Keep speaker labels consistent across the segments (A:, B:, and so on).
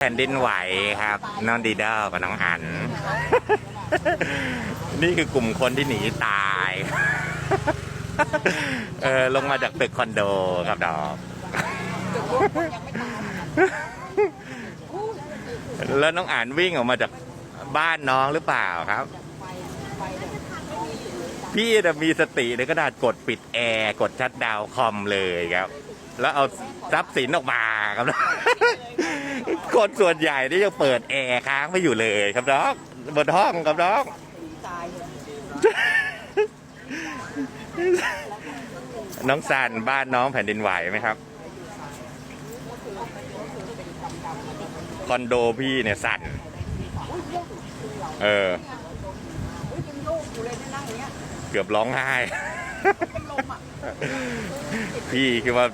A: แผ่นดินไหวครับ น้องดีเดลกับน้องอัน นี่คือกลุ่มคนที่หนีตาย เออลงมาจากตึกคอนโดครับดอกแล้วน้องอ่านวิ่งออกมาจากบ้านน้องหรือเปล่าครับ พี่จะมีสติในกระดาษกดปิดแอร์ กดชัดดาวคอมเลยครับ แล้วเอาทรัพย์สินออกมาครับ คนส่วนใหญ่นี่ยังเปิดแอร์ค้างไม่อยู่เลยครับน้องบนห้องครับน้อง
B: ตาย
A: น้องสันบ้านน้องแผ่นดินไหวไหมครับ คอนโดพี่เนี่ยสั่นเออ
B: เกือ
A: บร้องไห้พี่คิดว่า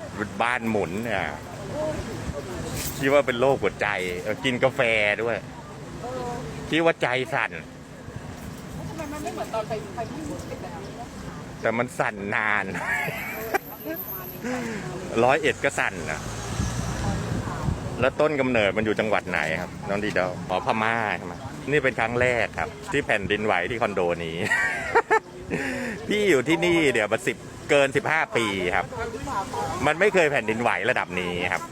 A: บ้านหมุนเนี่ย คิดว่าเป็นโรคหัวใจเออกินกาแฟด้วย
B: เออ
A: คิดว่าใจสั่น
B: ทำไมมันไม่เหมือนตอนไปไปที่เป็นแบบนี้นะ
A: แต่มันสั่นนานร้อยเอ็ดก็สั่นนะแล้วต้นกำเนิดมันอยู่จังหวัดไหนครับ น้องดีเดาอ๋อพม่าใช่ไหมนี่เป็นครั้งแรกครับ ที่แผ่นดินไหวที่คอนโดนี้ พี่อยู่ที่นี่เดี๋ยวมาสิบเกินสิบห้าปีครับ มันไม่เคยแผ่นดินไหวระดับนี้ครับ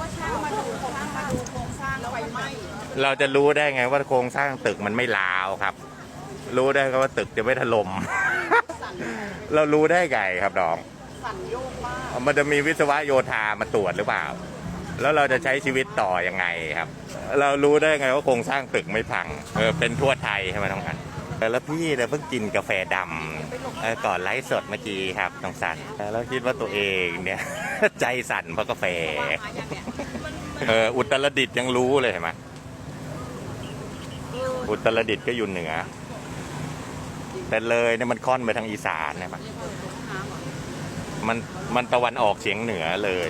B: ว่าช่างมาดูโครงสร้างมาดูโครงสร้างไฟไหม้
A: เราจะรู้ได้ไงว่าโครงสร้างตึกมันไม่ล้าวครับ รู้ได้ก็ว่าตึกจะไม่ถล่ม
B: สั่น
A: เรารู้ได้ไงครับน้อง
B: สั่นโยกมาก
A: มันจะมีวิศวะโยธามาตรวจหรือเปล่า แล้วเราจะใช้ชีวิตต่อยังไงครับ เรารู้ได้ไงว่าโครงสร้างตึกไม่พัง เออเป็นทั่วไทยใช่ไหมน้องอันเออแล้วพี่เนี่ยเพิ่งกินกาแฟดำเออก่อนไลฟ์สดเมื่อกี้ครับน้องสันเออแล้วคิดว่าตัวเองเนี่ยใจสั่นเพราะกาแฟ
B: มาอย่างเนี้ย
A: เอออุตรดิตถ์ยังรู้เลยเห็นไหม อุตรดิตถ์ก็อยู่เหนือ แต่เลยเนี่ยมันค่อนไปทางอีสานนะมั้ยมันมันตะวันออกเฉียงเหนือเลย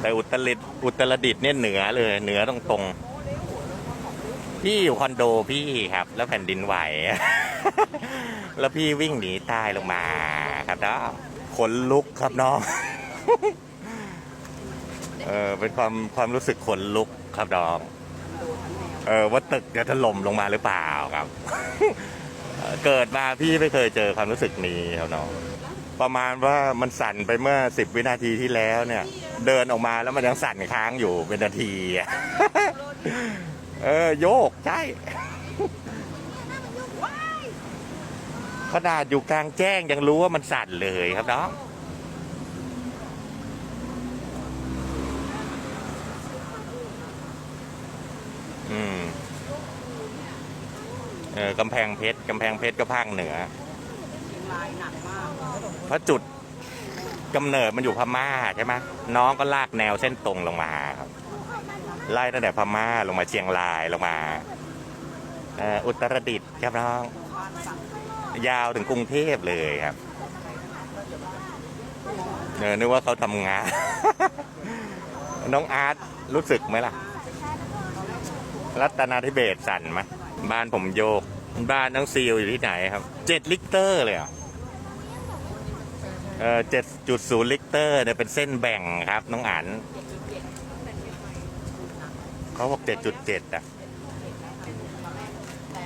A: แต่อุตรดิตถ์อุตรดิตถ์เนี่ยเหนือเลย เหนือตรงตรงพี่อยู่คอนโดพี่ครับ แล้วแผ่นดินไหว แล้วพี่วิ่งหนีใต้ลงมาครับน้องขนลุกครับน้องเออเป็นความความรู้สึกขนลุกครับน้อง เออว่าตึกจะถล่มลงมาหรือเปล่าครับ เกิดมาพี่ไม่เคยเจอความรู้สึกนี้ครับน้องประมาณว่ามันสั่นไปเมื่อสิบวินาทีที่แล้วเนี่ย เดินออกมาแล้วมันยังสั่นค้างอยู่เป็นนาทีเออโยกใช่ขนาดอยู่กลางแจ้งยังรู้ว่ามันสั่นเลยครับน้อง เออกำแพงเพชรกำแพงเพชรก็ภาคเหนือ
B: เชียงรายหนักมาก
A: เพราะจุดกำเนิดมันอยู่พม่าใช่ไหมน้องก็ลากแนวเส้นตรงลงมาครับไล่ตั้งแต่พม่าลงมาเชียงรายลงมาเอออุตรดิตถ์ครับน้อง ยาวถึงกรุงเทพเลยครับเออนึกว่าเขาทำงาน น้องอาร์ตรู้สึกไหมล่ะ รัตนาธิเบศสั่นไหม บ้านผมโยก บ้านน้องซีลอยู่ที่ไหนครับเจ็ดลิตรเลยอะเออเจ็ดจุดศูนย์ลิตรเนี่ยเป็นเส้นแบ่งครับ น้องอันเขาบอกเจ็ดจุดเจ็ดอะ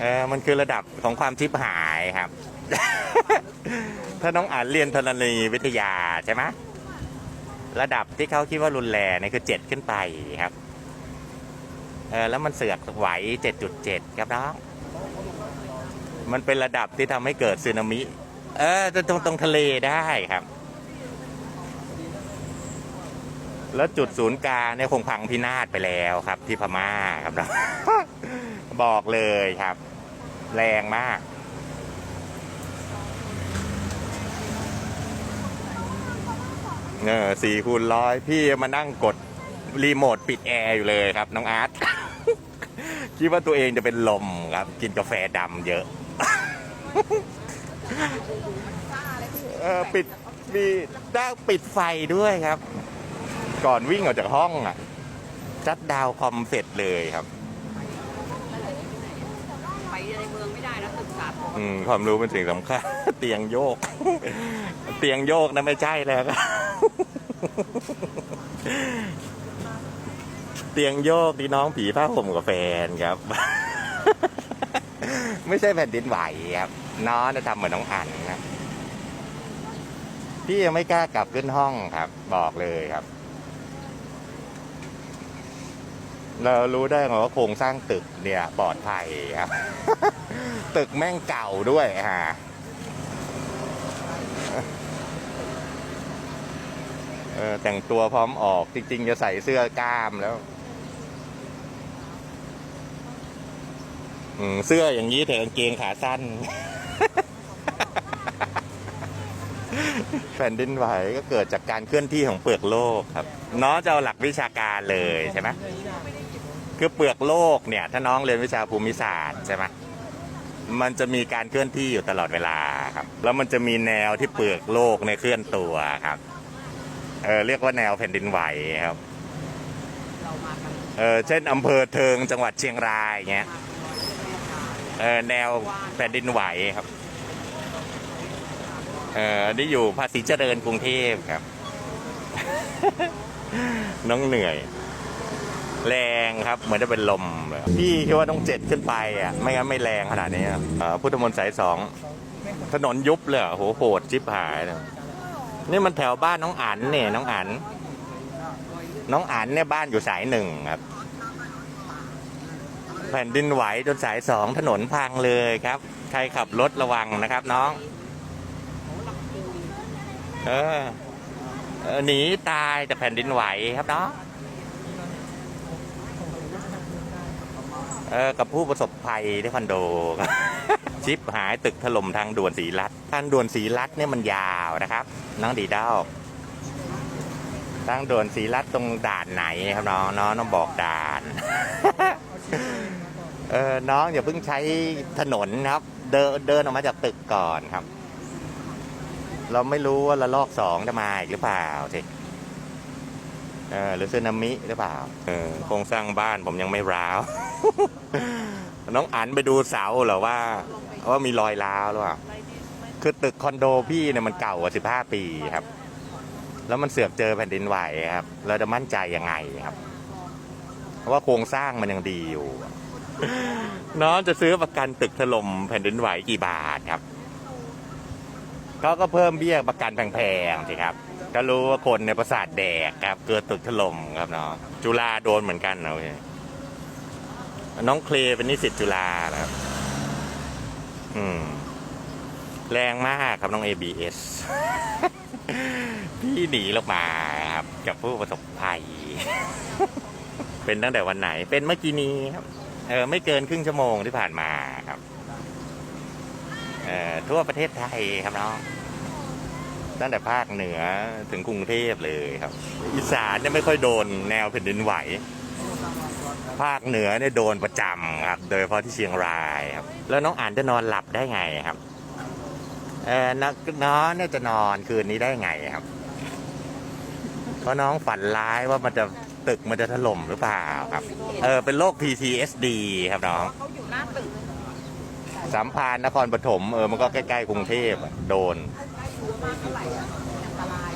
A: เออมันคือระดับของความทิพหายครับ ถ้าน้องอ่านเรียนธรณีวิทยาใช่ไหมระดับที่เขาคิดว่ารุนแรงนี่คือเจ็ดขึ้นไปครับ เออแล้วมันเสือกไหวเจ็ดจุดเจ็ดครับน้อง มันเป็นระดับที่ทำให้เกิดสึนามิ เออตรงตรงทะเลได้ครับ แล้วจุดศูนย์กลางเนี่ยคงพังพินาศไปแล้วครับ ที่พม่าครับน้องบอกเลยครับ แรงมากเออสี่คูณร้อยพี่มานั่งกดรีโมทปิดแอร์อยู่เลยครับ น้องอาร์ต คิดว่าตัวเองจะเป็นลมครับ กินกาแฟดำเยอะเออปิดมีได้ปิดไฟด้วยครับ ก่อนวิ่งออกจากห้องอะ จัดดาวน์คอมเสร็จเลยครับ
B: ไปในเมืองไม่ได้นะตึกสาธร
A: อืมความรู้เป็นสิ่งสำคัญ เตียงโยก เตียงโยกนะไม่ใช่แล้วครับ เตียงโยกที่น้องผีผ้าห่มกับแฟนครับ ไม่ใช่แผ่นดินไหวครับ น้องจะทำเหมือนน้องอันนะพี่ยังไม่กล้ากลับขึ้นห้องครับ บอกเลยครับ เรารู้ได้ไงว่าโครงสร้างตึกเนี่ยปลอดภัยครับ ตึกแม่งเก่าด้วยฮะเออแต่งตัวพร้อมออกจริง ๆ จะใส่เสื้อกล้ามแล้ว อืม เสื้ออย่างนี้แต่กางเกงขาสั้น แผ่นดินไหวก็เกิดจากการเคลื่อนที่ของเปลือกโลกครับ น้องจะเอาหลักวิชาการเลยใช่ไหมคือเปลือกโลกเนี่ย ถ้าน้องเรียนวิชาภูมิศาสตร์ใช่ไหมมันจะมีการเคลื่อนที่อยู่ตลอดเวลาครับ แล้วมันจะมีแนวที่เปลือกโลกในเคลื่อนตัวครับ เออเรียกว่าแนวแผ่นดินไหวครับ เออเช่นอำเภอเทิงจังหวัดเชียงรายเงี้ย เออแนวแผ่นดินไหวครับ เออนี่อยู่ภาษีเจริญกรุงเทพครับ น้องเหนื่อย แรงครับ เหมือนจะเป็นลมเลยพี่คิดว่าต้องเจ็ดขึ้นไปอะ ไม่งั้นไม่แรงขนาดนี้ครับเออพุทธมนต์สายสอง ถนนยุบเลยโหโหดจิบหายเลยนี่มันแถวบ้านน้องอันเนี่ยน้องอันน้องอันเนี่ยบ้านอยู่สายหนึ่งครับ แผ่นดินไหวจนสายสองถนนพังเลยครับ ใครขับรถระวังนะครับน้อง เออหนีตายจากแผ่นดินไหวครับน้องเออกับผู้ประสบภัยที่คอนโด ชิปหายตึกถล่มทางด่วนสีรัฐทางด่วนสีรัฐเนี่ยมันยาวนะครับ น้องดีเด้าทางด่วนสีรัฐตรงด่านไหนครับน้องน้องต้องบอกด่าน เออน้องอย่าเพิ่งใช้ถนนครับ เดินเดินออกมาจากตึกก่อนครับ เราไม่รู้ว่าระลอกสองจะมาอีกหรือเปล่าสิเออหรือสึนามิหรือเปล่าเออโครงสร้างบ้านผมยังไม่ร้าว น้องอันไปดูเสาเหรอว่าว่ามีรอยร้าวหรือเปล่าคือตึกคอนโดพี่เนี่ยมันเก่ากว่าสิบห้าปีครับ แล้วมันเสือกเจอแผ่นดินไหวครับเราจะมั่นใจยังไงครับ เพราะว่าโครงสร้างมันยังดีอยู่ น้องจะซื้อประกันตึกถล่มแผ่นดินไหวกี่บาทครับเขาก็เพิ่มเบี้ยประกันแพงๆสิครับ ก็รู้ว่าคนในประสาทแดกครับ เกิดตึกถล่มครับเนาะจุฬาโดนเหมือนกันนะเว้ยน้องเคลเป็นนิสิตจุฬานะครับ อืม แรงมากครับน้อง ABS พี่หนีลงมาครับ กับผู้ประสบภัย เป็นตั้งแต่วันไหน เป็นเมื่อกี้นี้ครับ เออไม่เกินครึ่งชั่วโมงที่ผ่านมาครับเอ่อทั่วประเทศไทยครับน้องตั้งแต่ภาคเหนือถึงกรุงเทพเลยครับ อีสานเนี่ยไม่ค่อยโดนแนวแผ่นดินไหว ภาคเหนือเนี่ยโดนประจำครับ โดยเฉพาะที่เชียงรายครับ แล้วน้องอ่านจะนอนหลับได้ไงครับเออน้องน้องเนี่ยจะนอนคืนนี้ได้ไงครับ เพราะน้องฝันร้ายว่ามันจะ ตึกมันจะถล่มหรือเปล่าครับ เออเป็นโรค PTSD ครับน้อง
B: เขาอยู่หน้าตึก
A: สัมพันนครปฐมเออมันก็ใกล้ ๆ กรุงเทพอะโดน
B: มากเท่าไหร่อะอันตราย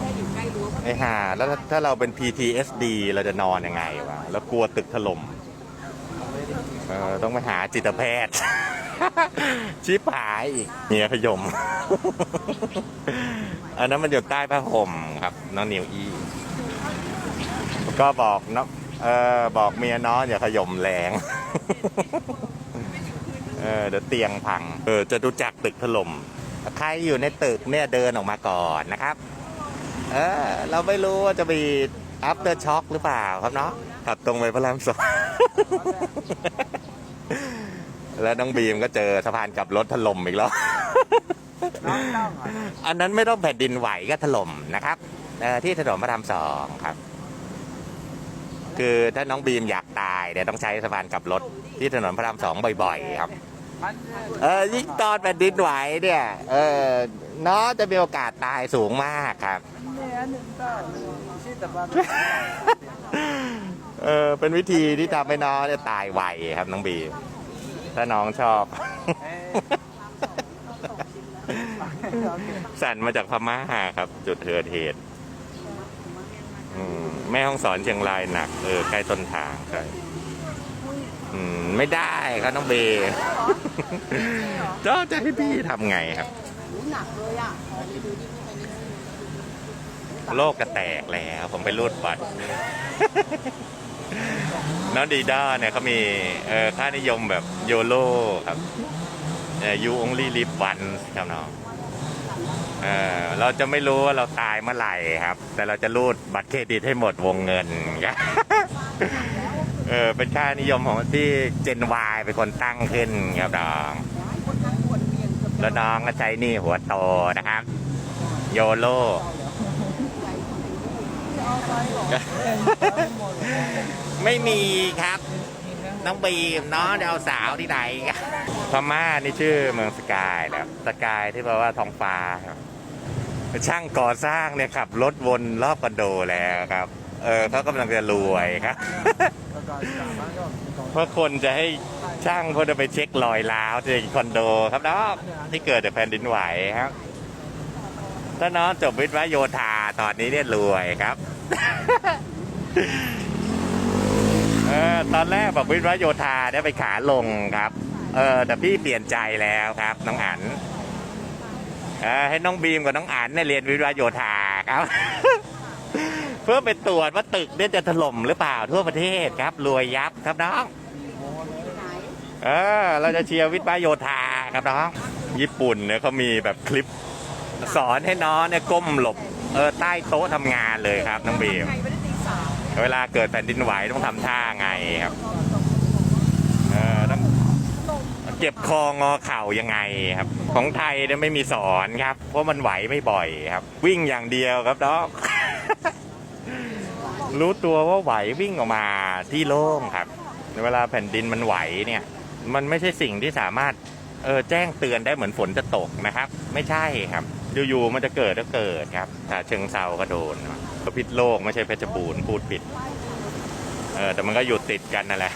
B: ได้อยู่ใกล้รั้ว
A: ไอ้ห่าแล้วถ้าถ้าเราเป็น PTSD เราจะนอนยังไงวะแล้วกลัวตึกถล่มเออต้องไปหาจิตแพทย์ ชิบหายอีกเมียขยม อันนั้นมันอยู่ใต้ผ้าห่ม ครับ น้องนิวอีก็บอกน้องเออบอกเมียน้องอย่าขยมแรง เออเดี๋ยวเตียงพัง เออจะดูจักตึกถล่มใครอยู่ในตึกเนี่ยเดินออกมาก่อนนะครับ เออ เราไม่รู้ว่าจะมี after shock หรือเปล่าครับเนาะขับตรงไปพระรามสองแล้วน้องบีมก็เจอสะพานกลับรถถล่มอีกแล้ว อันนั้นไม่ต้องแผ่นดินไหวก็ถล่มนะครับเอ่อที่ถนนพระรามสองครับ คือถ้าน้องบีมอยากตายเดี๋ยวต้องใช้สะพานกลับรถที่ถนนพระรามสองบ่อยๆ ครับ เออยิ่งตอนแผ่นดินไหวเนี่ย เออน้องจะมีโอกาสตายสูงมากครับเออเป็นวิธีที่ทำให้น้องเนี่ยตายไวครับน้องบีมถ้าน้องชอบ สั่นมาจากพม่าครับ จุดเกิดเหตุอืมแม่ห้องสอนเชียงรายหนักเออใกล้ต้นทางใช่อืมไม่ได้ครับน้องเบย์เจ้าจะให้พี่ทำไงครับ
B: หูหนักเลยอะขอไปดูดิพี่ไปนี่
A: โลกกระแตกแล้วผมไปรูดบัตรน้องดีด้าเนี่ยเขามีเอ่อค่านิยมแบบโยโ o ครับเอ่อ you only live once ครับน้อง เออเราจะไม่รู้ว่าเราตายเมื่อไหร่ครับ แต่เราจะรูดบัตรเครดิตให้หมดวงเงินครับเออเป็นค่านิยมของที่เจน Y เป็นคนตั้งขึ้นครับน้องแล้วน้องก็ใช้นี่หัวโตนะครับ โยโ o
B: จะเอาไม่
A: มีครับน้องบีมเนาะเดาวสาวที่ไหนกันพม่านี่ชื่อเมืองสกายนะครับสกายที่แปลว่าท้องฟ้าครับ ช่างก่อสร้างเนี่ยขับรถวนรอบคอนโดแล้วครับ เออเขากำลังจะรวยครับ เพราะคนจะให้ช่างเขาจะไปเช็ครอยร้าวที่คอนโดครับน้องที่เกิดจากแผ่นดินไหวครับ ถ้าน้องจบวิทย์วะโยธาตอนนี้เนี่ยรวยครับเออตอนแรกบอกวิทย์วะโยธาได้ไปขาลงครับ เออแต่พี่เปลี่ยนใจแล้วครับน้องอัน ให้น้องบีมกับน้องอันเนี่ยเรียนวิทย์วะโยธาครับ เพื่อไปตรวจว่าตึกเนี่ยจะถล่มหรือเปล่าทั่วประเทศครับ รวยยับครับน้องเออเราจะเชียร์วิทย์วะโยธาครับน้องญี่ปุ่นเนี่ยเขามีแบบคลิปสอนให้น้องเนี่ยก้มหลบเออใต้โต๊ะทำงานเลยครับน้องบีมเวลาเกิดแผ่นดินไหวต้องทำท่าไงครับ เก็บคองอเข่ายังไงครับ ของไทยเนี่ยไม่มีสอนครับ เพราะมันไหวไม่บ่อยครับ วิ่งอย่างเดียวครับน้องรู้ตัวว่าไหววิ่งออกมาที่โล่งครับเวลาแผ่นดินมันไหวเนี่ย มันไม่ใช่สิ่งที่สามารถเออแจ้งเตือนได้เหมือนฝนจะตกนะครับ ไม่ใช่ครับอยู่ๆมันจะเกิดก็เกิดครับถ้าเชิงเซาก็โดนก็พิษโลกไม่ใช่เพชรบูรณ์พูดผิด เออแต่มันก็อยู่ติดกันนั่นแหละ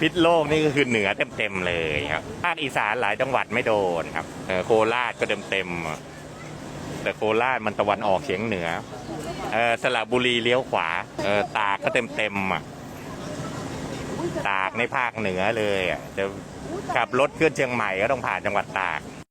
A: พิษโลกนี่ก็คือเหนือเต็มๆเลยครับภาคอีสานหลายจังหวัดไม่โดนครับเออโคราชก็เต็มๆแต่โคราชมันตะวันออกเฉียงเหนือเออสระบุรีเลี้ยวขวาเออตากก็เต็มๆอะตากในภาคเหนือเลยอะจะขับรถขึ้นเชียงใหม่ก็ต้องผ่านจังหวัดตาก